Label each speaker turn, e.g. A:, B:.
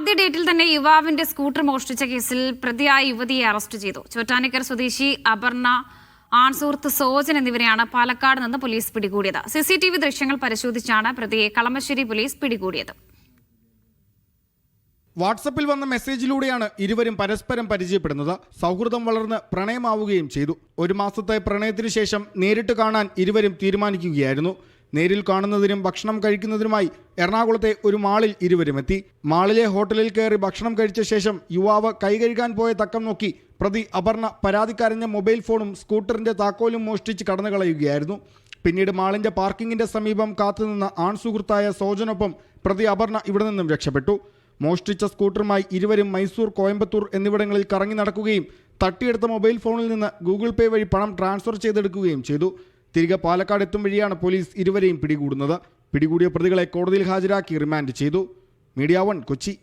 A: ആദ്യ ഡേറ്റിൽ തന്നെ യുവാവിന്റെ സ്കൂട്ടർ മോഷ്ടിച്ച കേസിൽ പ്രതിയായ യുവതിയെ അറസ്റ്റ് ചെയ്തു. ചോറ്റാനിക്കർ സ്വദേശി അപർണ ആൺസുഹൃത്ത് സോജൻ എന്നിവരെയാണ് പാലക്കാട് നിന്ന് പോലീസ് പിടികൂടിയത്. സിസിടിവി ദൃശ്യങ്ങൾ പരിശോധിച്ചാണ് പ്രതിയെ കളമശ്ശേരി പോലീസ് പിടികൂടിയത്.
B: വാട്സപ്പിൽ വന്ന മെസ്സേജിലൂടെയാണ് ഇരുവരും പരസ്പരം പരിചയപ്പെടുന്നത്. സൗഹൃദം വളർന്ന് പ്രണയമാവുകയും ചെയ്തു. ഒരു മാസത്തെ പ്രണയത്തിന് ശേഷം നേരിട്ട് കാണാൻ ഇരുവരും തീരുമാനിക്കുകയായിരുന്നു. നേരിൽ കാണുന്നതിനും ഭക്ഷണം കഴിക്കുന്നതിനുമായി എറണാകുളത്തെ ഒരു മാളിൽ ഇരുവരും എത്തി. മാളിലെ ഹോട്ടലിൽ കയറി ഭക്ഷണം കഴിച്ച ശേഷം യുവാവ് കൈകഴുകാൻ പോയ തക്കം നോക്കി പ്രതി അപർണ പരാതിക്കാരന്റെ മൊബൈൽ ഫോണും സ്കൂട്ടറിന്റെ താക്കോലും മോഷ്ടിച്ച് കടന്നുകളയുകയായിരുന്നു. പിന്നീട് മാളിന്റെ പാർക്കിങ്ങിന്റെ സമീപം കാത്തുനിന്ന ആൺസുഹൃത്തായ സോജനൊപ്പം പ്രതി അപർണ ഇവിടെ നിന്നും രക്ഷപ്പെട്ടു. മോഷ്ടിച്ച സ്കൂട്ടറുമായി ഇരുവരും മൈസൂർ കോയമ്പത്തൂർ എന്നിവിടങ്ങളിൽ കറങ്ങി നടക്കുകയും തട്ടിയെടുത്ത മൊബൈൽ ഫോണിൽ നിന്ന് ഗൂഗിൾ പേ വഴി പണം ട്രാൻസ്ഫർ ചെയ്തെടുക്കുകയും ചെയ്തു. തിരികെ പാലക്കാട് എത്തും വഴിയാണ് പോലീസ് ഇരുവരെയും പിടികൂടുന്നത്. പിടികൂടിയ പ്രതികളെ കോടതിയിൽ ഹാജരാക്കി റിമാൻഡ് ചെയ്തു. Media one Kochi.